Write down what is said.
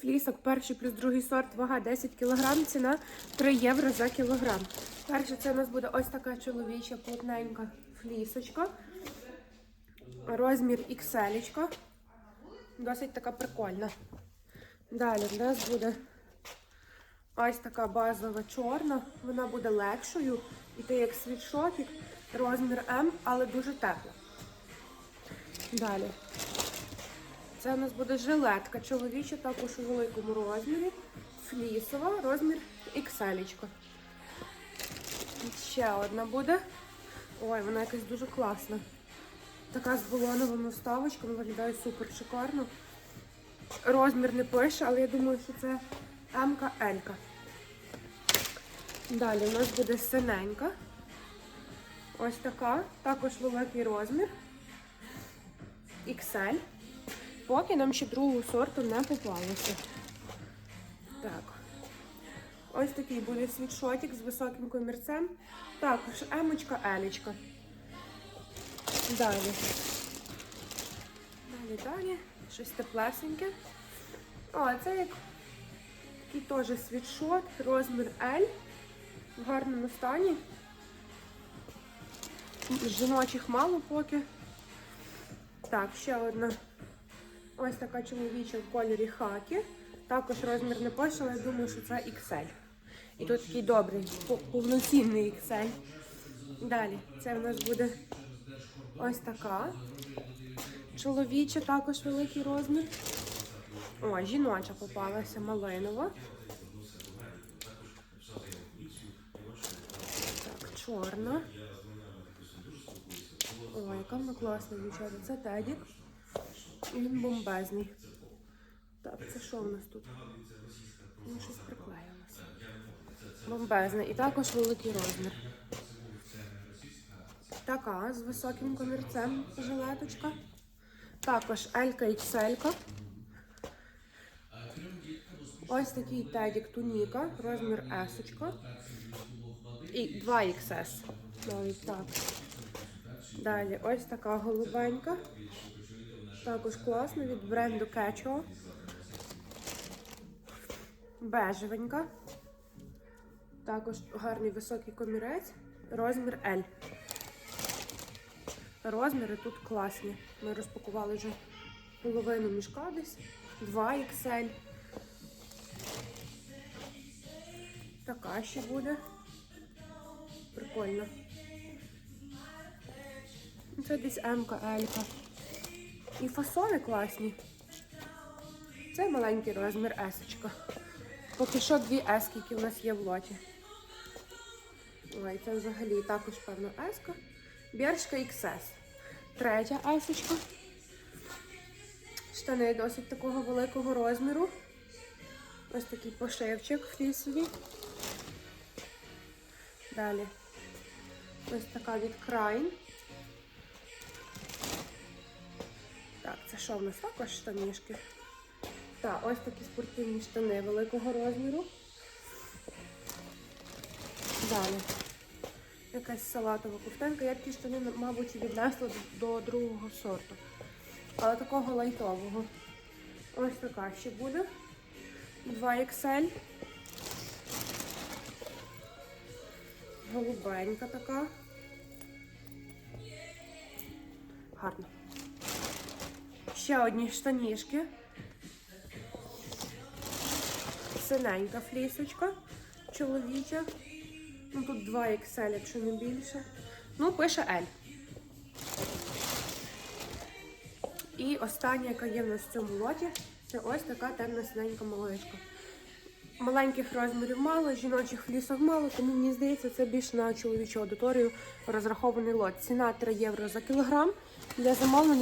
флісок, перший плюс другий сорт, вага 10 кг, ціна 3 євро за кілограм. Перше це у нас буде ось така чоловіча плотненька флісочка. Розмір XL. Досить така прикольна. Далі в нас буде ось така базова чорна. Вона буде легшою. І те як світшотик, розмір М, але дуже тепла. Далі. Це у нас буде жилетка чоловіча, також у великому розмірі. Флісова, розмір XL. Ще одна буде. Ой, вона якась дуже класна. Така з балоновими вставочками, виглядає супер шикарно. Розмір не пише, але я думаю, що це МК Елька. Далі у нас буде синенька. Ось така. Також великий розмір. XL. Поки нам ще другого сорту не попалося. Так. Ось такий буде світшотик з високим комірцем. Також емочка, елічка. Далі. Далі, далі. Щось теплесеньке. О, це як такий теж світшот, розмір L. В гарному стані. Жіночих мало поки. Так, ще одна. Ось така чоловіча в кольорі хакі. Також розмір не пише, але я думаю, що це XL. І тут такий добрий, повноцінний XL. Далі, це в нас буде ось така. Чоловіча, також великий розмір. О, жіноча попалася малинова. Так, чорна. Ой, яка вона класна, дівчата. Це Тедік. Він бомбезний. Так, це що в нас тут? Ну, щось приклеїлося. Бомбезний. І також великий розмір. Така з високим комірцем жилеточка. Також Елька XL. Ось такий тедік туніка, розмір S. І 2 XS. Навіть так. Далі ось така голубенька. Також класно від бренду Кетчо. Бежевенька. Також гарний високий комірець. Розмір L. Розміри тут класні. Ми розпакували вже половину мішка десь. 2 XL. Така ще буде. Прикольно. Це десь М-ка, Елька. І фасони класні. Це маленький розмір есочка. Поки що дві ески, які в нас є в лоті. Ой, це взагалі також певно еска. Біршка XS. Третя есочка. Штани досить такого великого розміру. Ось такий пошивчик флісовий. Далі. Ось така від Крайн. Що в нас також штанішки? Так, ось такі спортивні штани великого розміру. Далі. Якась салатова ковтинка. Я такі штани, мабуть, віднесла до другого сорту. Але такого лайтового. Ось така ще буде. 2 XL. Голубенька така. Гарно. Ще одні штанішки. Синенька флісочка. Чоловіча. Ну, тут 2 XL, якщо не більше. Ну, пише L. І остання, яка є в нас в цьому лоті, це ось така темна синенька маличка. Маленьких розмірів мало, жіночих флісок мало, тому мені здається, це більш на чоловічу аудиторію розрахований лот. Ціна 3 євро за кілограм. Для замовлення